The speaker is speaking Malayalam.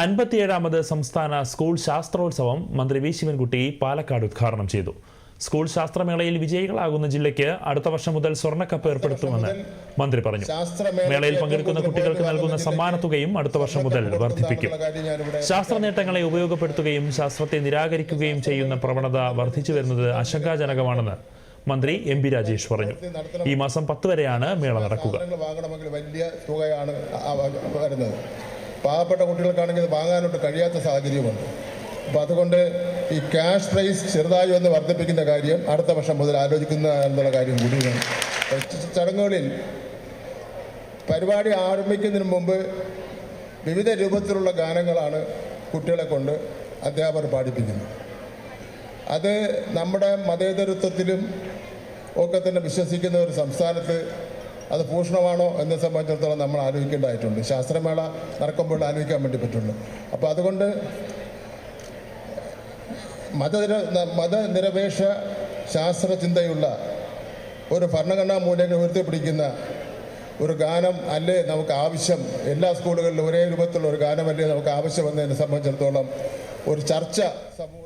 അൻപത്തിയേഴാമത് സംസ്ഥാന സ്കൂൾ ശാസ്ത്രോത്സവം മന്ത്രി വി ശിവൻകുട്ടി പാലക്കാട് ഉദ്ഘാടനം ചെയ്തു. സ്കൂൾ ശാസ്ത്രമേളയിൽ വിജയികളാകുന്ന ജില്ലയ്ക്ക് അടുത്ത വർഷം മുതൽ സ്വർണക്കപ്പ് ഏർപ്പെടുത്തുമെന്ന് മന്ത്രി പറഞ്ഞു. മേളയിൽ പങ്കെടുക്കുന്ന കുട്ടികൾക്ക് നൽകുന്ന സമ്മാനത്തുകയും അടുത്ത വർഷം മുതൽ വർദ്ധിപ്പിക്കും. ശാസ്ത്ര നേട്ടങ്ങളെ ഉപയോഗപ്പെടുത്തുകയും ശാസ്ത്രത്തെ നിരാകരിക്കുകയും ചെയ്യുന്ന പ്രവണത വർദ്ധിച്ചു വരുന്നത് ആശങ്കാജനകമാണെന്ന് മന്ത്രി എം പി രാജേഷ് പറഞ്ഞു. ഈ മാസം പത്ത് വരെയാണ് മേള നടക്കുക. പാവപ്പെട്ട കുട്ടികൾക്കാണെങ്കിൽ ഇത് വാങ്ങാനോട്ട് കഴിയാത്ത സാഹചര്യമുണ്ട്. അപ്പോൾ അതുകൊണ്ട് ഈ ക്യാഷ് പ്രൈസ് ചെറുതായി ഒന്ന് വർദ്ധിപ്പിക്കുന്ന കാര്യം അടുത്ത വർഷം മുതൽ ആലോചിക്കുന്ന എന്നുള്ള കാര്യം കൂടിയാണ് ചടങ്ങുകളിൽ പരിപാടി ആരംഭിക്കുന്നതിന് മുമ്പ് വിവിധ രൂപത്തിലുള്ള ഗാനങ്ങളാണ് കുട്ടികളെ കൊണ്ട് അധ്യാപകർ പാടിപ്പിക്കുന്നത്. അത് നമ്മുടെ മതേതരത്വത്തിലും ഒക്കെ തന്നെ വിശ്വസിക്കുന്ന ഒരു സംസ്ഥാനത്ത് അത് പൂഷണമാണോ എന്നെ സംബന്ധിച്ചിടത്തോളം നമ്മൾ ആലോചിക്കേണ്ടതായിട്ടുണ്ട്. ശാസ്ത്രമേള നടക്കുമ്പോൾ ആലോചിക്കാൻ വേണ്ടി പറ്റുള്ളൂ. അപ്പോൾ അതുകൊണ്ട് മതനിര മതനിരപേക്ഷ ശാസ്ത്ര ചിന്തയുള്ള ഒരു ഭരണഘടനാ മൂല്യങ്ങൾ ഉയർത്തിപ്പിടിക്കുന്ന ഒരു ഗാനം അല്ലേ നമുക്ക് ആവശ്യം? എല്ലാ സ്കൂളുകളിലും ഒരേ രൂപത്തിലുള്ള ഒരു ഗാനമല്ലേ നമുക്ക് ആവശ്യമെന്നതിനെ സംബന്ധിച്ചിടത്തോളം ഒരു ചർച്ച സമൂഹ